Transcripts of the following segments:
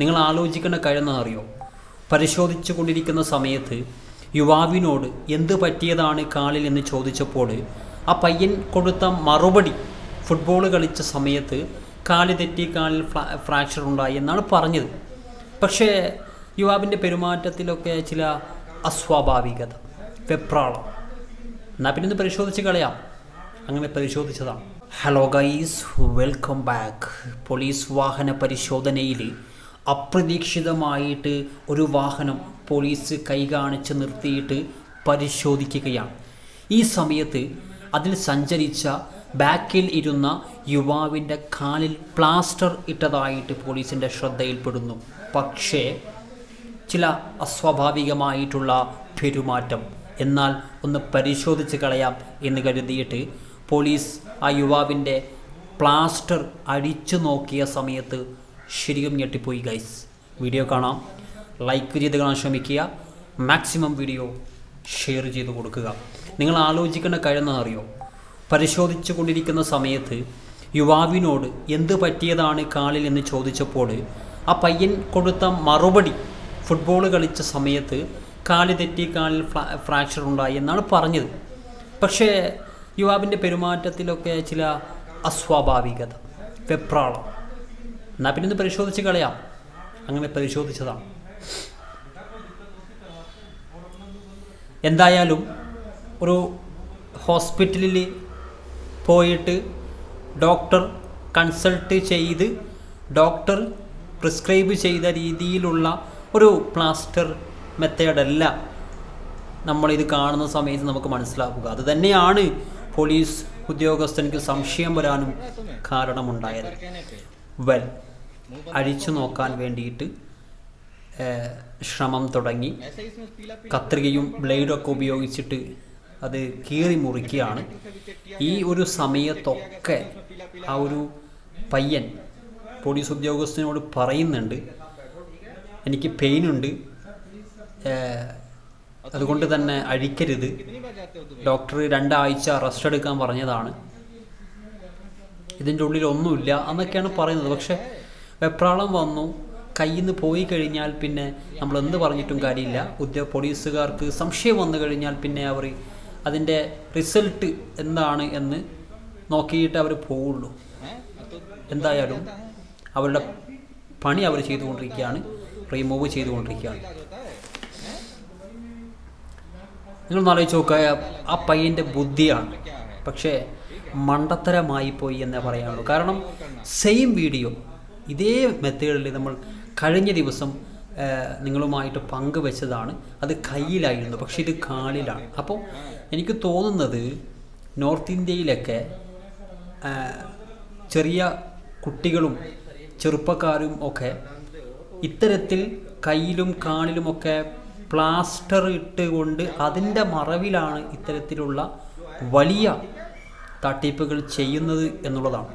നിങ്ങൾ ആലോചിക്കേണ്ട കാര്യം അറിയോ പരിശോധിച്ചു കൊണ്ടിരിക്കുന്ന സമയത്ത് യുവാവിനോട് എന്ത് പറ്റിയതാണ് കാലിൽ എന്ന് ചോദിച്ചപ്പോൾ ആ പയ്യൻ കൊടുത്ത മറുപടി ഫുട്ബോൾ കളിച്ച സമയത്ത് കാൽ തെറ്റി കാലിൽ ഫ്രാക്ചർ ഉണ്ടായി എന്നാണ് പറഞ്ഞത്. പക്ഷേ യുവാവിന്റെ പെരുമാറ്റത്തിലൊക്കെ ചില അസ്വാഭാവികത വെപ്രാളം. എന്നാൽ പിന്നെ ഒന്ന് പരിശോധിച്ച് കളയാം. അങ്ങനെ പരിശോധിച്ചതാണ്. Hello guys welcome back police വാഹന പരിശോധനയിൽ അപ്രതീക്ഷിതമായിട്ട് ഒരു വാഹനം പോലീസ് കൈ കാണിച്ച് നിർത്തിയിട്ട് പരിശോധിക്കുകയാണ്. ഈ സമയത്ത് അതിൽ സഞ്ചരിച്ച ബാക്കിൽ ഇരുന്ന യുവാവിന്റെ കാലിൽ പ്ലാസ്റ്റർ ഇട്ടതായിട്ട് പോലീസിന്റെ ശ്രദ്ധയിൽപ്പെടുന്നു. പക്ഷേ ചില അസ്വാഭാവികമായിട്ടുള്ള പെരുമാറ്റം. എന്നാൽ ഒന്ന് പരിശോധിച്ച് കളയാം എന്ന് കരുതിയിട്ട് പോലീസ് ആ യുവാവിന്റെ പ്ലാസ്റ്റർ അടിച്ചു നോക്കിയ സമയത്ത് ശരിക്കും ഞെട്ടിപ്പോയി ഗൈസ് വീഡിയോ കാണാം. ലൈക്ക് ചെയ്ത് കാണാൻ ശ്രമിക്കുക. മാക്സിമം വീഡിയോ ഷെയർ ചെയ്ത് കൊടുക്കുക. നിങ്ങൾ ആലോചിക്കേണ്ട കാര്യം അറിയോ? പരിശോധിച്ചു കൊണ്ടിരിക്കുന്ന സമയത്ത് യുവാവിനോട് എന്ത് പറ്റിയതാണ് കാലിൽ എന്ന് ചോദിച്ചപ്പോൾ ആ പയ്യൻ കൊടുത്ത മറുപടി ഫുട്ബോൾ കളിച്ച സമയത്ത് കാൽ തെറ്റി കാലിൽ ഫ്രാക്ചർ ഉണ്ടായി എന്നാണ് പറഞ്ഞത്. പക്ഷേ യുവാവിന്റെ പെരുമാറ്റത്തിലൊക്കെ ചില അസ്വാഭാവികത വെപ്രാളം. എന്നാൽ പിന്നെ ഒന്ന് പരിശോധിച്ച് കളയാം. അങ്ങനെ പരിശോധിച്ചതാണ്. എന്തായാലും ഒരു ഹോസ്പിറ്റലിൽ പോയിട്ട് ഡോക്ടർ കൺസൾട്ട് ചെയ്ത് ഡോക്ടർ പ്രിസ്ക്രൈബ് ചെയ്ത രീതിയിലുള്ള ഒരു പ്ലാസ്റ്റർ മെത്തേഡല്ല നമ്മളിത് കാണുന്ന സമയത്ത് നമുക്ക് മനസ്സിലാക്കുക അത് തന്നെയാണ് പോലീസ് ഉദ്യോഗസ്ഥനിക്ക് സംശയം വരാനും കാരണമുണ്ടായത്. വെൽ അഴിച്ചു നോക്കാൻ വേണ്ടിയിട്ട് ശ്രമം തുടങ്ങി. കത്രികയും ബ്ലേഡൊക്കെ ഉപയോഗിച്ചിട്ട് അത് കീറി മുറിക്കുകയാണ്. ഈ ഒരു സമയത്തൊക്കെ ആ ഒരു പയ്യൻ പോലീസ് ഉദ്യോഗസ്ഥനോട് പറയുന്നുണ്ട്. എനിക്ക് പെയിനുണ്ട്. അതുകൊണ്ട് തന്നെ അഴിക്കരുത്. ഡോക്ടർ രണ്ടാഴ്ച റെസ്റ്റ് എടുക്കാൻ പറഞ്ഞതാണ്. ഇതിന്റെ ഉള്ളിൽ ഒന്നുമില്ല എന്നൊക്കെയാണ് പറയുന്നത്. പക്ഷെ വെപ്രാളം വന്നു. കയ്യിൽ നിന്ന് പോയി കഴിഞ്ഞാൽ പിന്നെ നമ്മൾ എന്ത് പറഞ്ഞിട്ടും കാര്യമില്ല. ഉദ്യോഗ പോലീസുകാർക്ക് സംശയം വന്നു കഴിഞ്ഞാൽ പിന്നെ അവർ അതിന്റെ റിസൾട്ട് എന്താണ് എന്ന് നോക്കിയിട്ട് അവർ പോവുള്ളൂ. എന്തായാലും അവരുടെ പണി അവർ ചെയ്തുകൊണ്ടിരിക്കുകയാണ്. റിമൂവ് ചെയ്തുകൊണ്ടിരിക്കുകയാണ്. നിങ്ങൾ ആലോചിച്ച് നോക്കുക ആ പയ്യന്റെ ബുദ്ധിയാണ്. പക്ഷേ മണ്ടത്തരമായി പോയി എന്നേ പറയാനുള്ളൂ. കാരണം സെയിം വീഡിയോ ഇതേ മെത്തേഡിൽ നമ്മൾ കഴിഞ്ഞ ദിവസം നിങ്ങളുമായിട്ട് പങ്കുവെച്ചതാണ്. അത് കയ്യിലായിരുന്നു പക്ഷേ ഇത് കാലിലാണ്. അപ്പോൾ എനിക്ക് തോന്നുന്നത് നോർത്ത് ഇന്ത്യയിലൊക്കെ ചെറിയ കുട്ടികളും ചെറുപ്പക്കാരും ഒക്കെ ഇത്തരത്തിൽ കയ്യിലും കാലിലുമൊക്കെ പ്ലാസ്റ്റർ ഇട്ടുകൊണ്ട് അതിന്റെ മറവിലാണ് ഇത്തരത്തിലുള്ള വലിയ തട്ടിപ്പുകൾ ചെയ്യുന്നത് എന്നുള്ളതാണ്.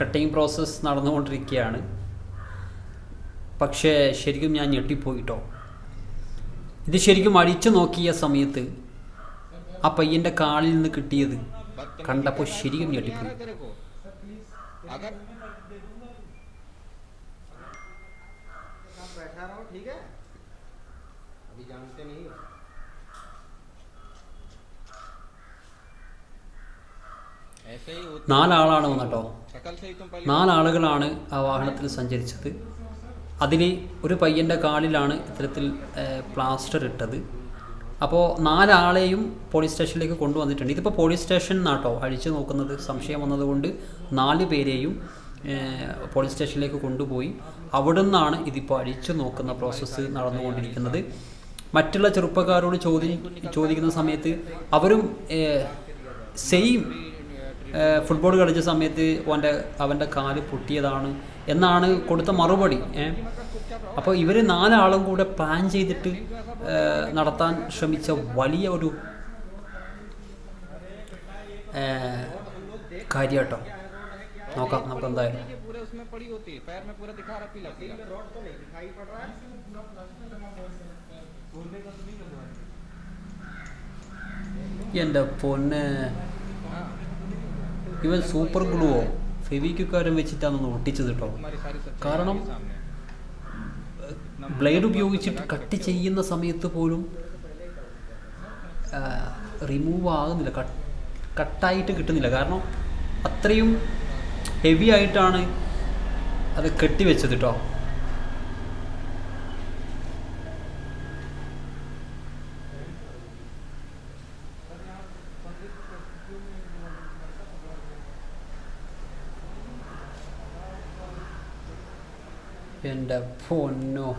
കട്ടിങ് പ്രോസസ്സ് നടന്നുകൊണ്ടിരിക്കുകയാണ് പക്ഷേ ശരിക്കും ഞാൻ ഞെട്ടിപ്പോയിട്ടോ ഇത് ശരിക്കും അടിച്ചു നോക്കിയ സമയത്ത് ആ പയ്യൻ്റെ കാലിൽ നിന്ന് കിട്ടിയത് കണ്ടപ്പോൾ ശരിക്കും ഞെട്ടിപ്പോയി तेरे को अगर आप बैठा रहो ठीक है अभी जानते नहीं हो നാലാളാണ് വന്നിട്ടോ. നാലാളുകളാണ് ആ വാഹനത്തിൽ സഞ്ചരിച്ചത്. അതിൽ ഒരു പയ്യന്റെ കാലിലാണ് ഇത്തരത്തിൽ പ്ലാസ്റ്റർ ഇട്ടത്. അപ്പോൾ നാലാളെയും പോലീസ് സ്റ്റേഷനിലേക്ക് കൊണ്ടുവന്നിട്ടുണ്ട്. ഇതിപ്പോൾ പോലീസ് സ്റ്റേഷൻ നാട്ടോ അഴിച്ചു നോക്കുന്നത് സംശയം വന്നതുകൊണ്ട് നാല് പേരെയും പോലീസ് സ്റ്റേഷനിലേക്ക് കൊണ്ടുപോയി. അവിടെ നിന്നാണ് ഇതിപ്പോൾ അഴിച്ചു നോക്കുന്ന പ്രോസസ്സ് നടന്നുകൊണ്ടിരിക്കുന്നത്. മറ്റുള്ള ചെറുപ്പക്കാരോട് ചോദി ചോദിക്കുന്ന സമയത്ത് അവരും സെയിം ഫുട്ബോൾ കളിച്ച സമയത്ത് അവന്റെ അവന്റെ കാൽ പൊട്ടിയതാണ് എന്നാണ് കൊടുത്ത മറുപടി. അപ്പോൾ ഇവർ നാലാളും കൂടെ പ്ലാൻ ചെയ്തിട്ട് നടത്താൻ ശ്രമിച്ച വലിയ ഒരു കാര്യട്ടോ. നോക്കാം നമുക്ക് എന്തായാലും. എന്റെ പൊന്ന്. ഇവൻ സൂപ്പർ ഗ്ലൂവോ? ഫെവിക്കുക്കാരൻ വെച്ചിട്ടാണ് ഒട്ടിച്ചത് കേട്ടോ. കാരണം ബ്ലേഡ് ഉപയോഗിച്ചിട്ട് കട്ട് ചെയ്യുന്ന സമയത്ത് പോലും റിമൂവ് ആകുന്നില്ല. കട്ട് കട്ടായിട്ട് കിട്ടുന്നില്ല. കാരണം അത്രയും ഹെവി ആയിട്ടാണ് അത് കെട്ടിവെച്ചത് കേട്ടോ. Vända på nå.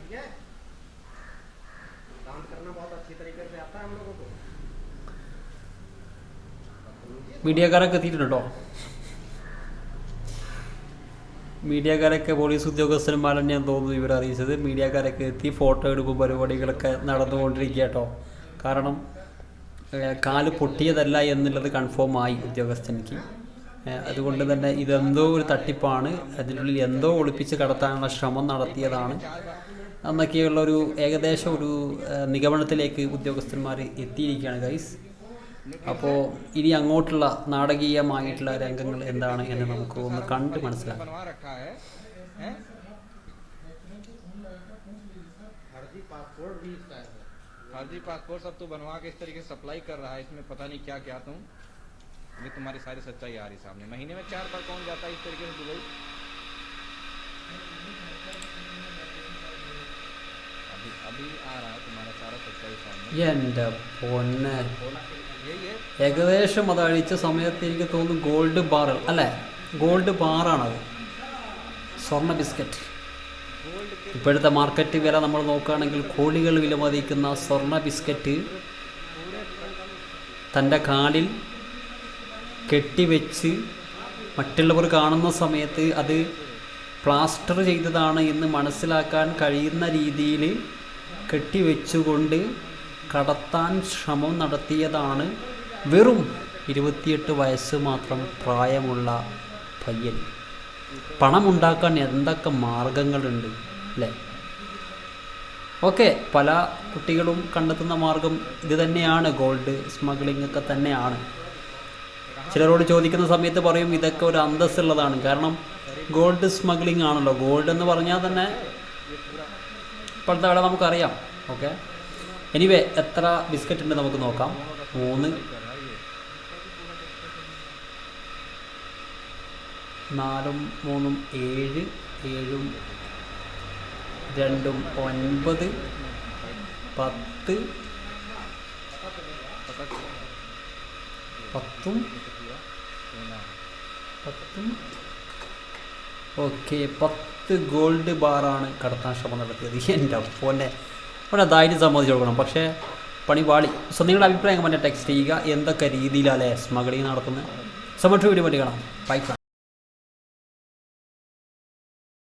ठीक है दान करना बहुत अच्छी तरीके से आता है हम लोगों को മീഡിയക്കാരൊക്കെ എത്തിയിട്ടുണ്ട് കേട്ടോ. മീഡിയക്കാരൊക്കെ പോലീസ് ഉദ്യോഗസ്ഥന്മാർ ഞാൻ തോന്നുന്നു ഇവർ അറിയിച്ചത്. മീഡിയക്കാരൊക്കെ എത്തി ഫോട്ടോ എടുപ്പ് പരിപാടികളൊക്കെ നടന്നുകൊണ്ടിരിക്കുക കേട്ടോ. കാരണം കാൽ പൊട്ടിയതല്ല എന്നുള്ളത് കൺഫേം ആയി ഉദ്യോഗസ്ഥനിക്ക്. അതുകൊണ്ട് തന്നെ ഇതെന്തോ ഒരു തട്ടിപ്പാണ്. അതിനുള്ളിൽ എന്തോ ഒളിപ്പിച്ച് കടത്താനുള്ള ശ്രമം നടത്തിയതാണ്. എന്നൊക്കെയുള്ള ഒരു ഏകദേശം ഒരു നിഗമനത്തിലേക്ക് ഉദ്യോഗസ്ഥന്മാർ എത്തിയിരിക്കുകയാണ് ഗൈസ് അപ്പോൾ ഇനി അങ്ങോട്ടുള്ള നാടകീയമായിട്ടുള്ള രംഗങ്ങൾ എന്താണ് എന്ന് നമുക്ക് ഒന്ന് കണ്ട് മനസ്സിലാക്കാം बनवा रखा है हैं? फर्जी पासपोर्ट भी इसका है फर्जी पासपोर्ट सब तो बनवा के इस तरीके से सप्लाई कर रहा है इसमें पता नहीं क्या क्या तुम अभी तुम्हारी सारी सच्चाई आ रही सामने महीने में चार बार कौन जाता है इस तरीके से दुबई अभी अभी आ रहा है तुम्हारा सारा सच्चाई सामने എൻ്റെ പൊന്നെ यही है ഏകദേശം അത് അഴിച്ച സമയത്ത് എനിക്ക് തോന്നുന്നു ഗോൾഡ് ബാർ അല്ലേ? ഗോൾഡ് ബാറാണത് സ്വർണ ബിസ്ക്കറ്റ്. ഇപ്പോഴത്തെ മാർക്കറ്റ് വില നമ്മൾ നോക്കുകയാണെങ്കിൽ കോടികൾ വിലമതിക്കുന്ന സ്വർണ ബിസ്ക്കറ്റ് തന്റെ കാലിൽ കെട്ടിവെച്ച് മറ്റുള്ളവർ കാണുന്ന സമയത്ത് അത് പ്ലാസ്റ്റർ ചെയ്തതാണ് എന്ന് മനസ്സിലാക്കാൻ കഴിയുന്ന രീതിയിൽ കെട്ടിവെച്ചുകൊണ്ട് കടത്താൻ ശ്രമം നടത്തിയതാണ് വെറും ഇരുപത്തിയെട്ട് വയസ്സ് മാത്രം പ്രായമുള്ള പയ്യൻ. പണമുണ്ടാക്കാൻ എന്തൊക്കെ മാർഗങ്ങളുണ്ട് അല്ലേ ഓക്കെ പല കുട്ടികളും കണ്ടെത്തുന്ന മാർഗം ഇത് തന്നെയാണ്. ഗോൾഡ് സ്മഗ്ലിംഗ് ഒക്കെ തന്നെയാണ്. ചിലരോട് ചോദിക്കുന്ന സമയത്ത് പറയും ഇതൊക്കെ ഒരു അന്തസ്സുള്ളതാണ്. കാരണം ഗോൾഡ് സ്മഗ്ലിംഗ് ആണല്ലോ. ഗോൾഡ് എന്ന് പറഞ്ഞാൽ തന്നെ ഇപ്പോഴത്തെ വില നമുക്കറിയാം. ഓക്കെ? എനിവേ എത്ര ബിസ്ക്കറ്റ് ഉണ്ട് നമുക്ക് നോക്കാം. മൂന്ന്. നാലും മൂന്നും ഏഴ്. ഏഴും രണ്ടും ഒൻപത്. പത്ത്. പത്തും. പത്തും. ഓക്കെ പത്ത് ഗോൾഡ് ബാറാണ് കടത്താൻ ശ്രമം നടത്തിയത്. എന്റെ പോലെ അവിടെ ധൈര്യം സമ്മതിച്ചു കൊടുക്കണം. പക്ഷേ പണി പാളി. സോ നിങ്ങളുടെ അഭിപ്രായം കമന്റ് ടെക്സ്റ്റ് ചെയ്യുക. എന്തൊക്കെ രീതിയിലാണ് സ്മഗ്ലിംഗ് നടത്തുന്നത് സോ മറ്റൊരു വീഡിയോ പറ്റി കാണാം. ബൈ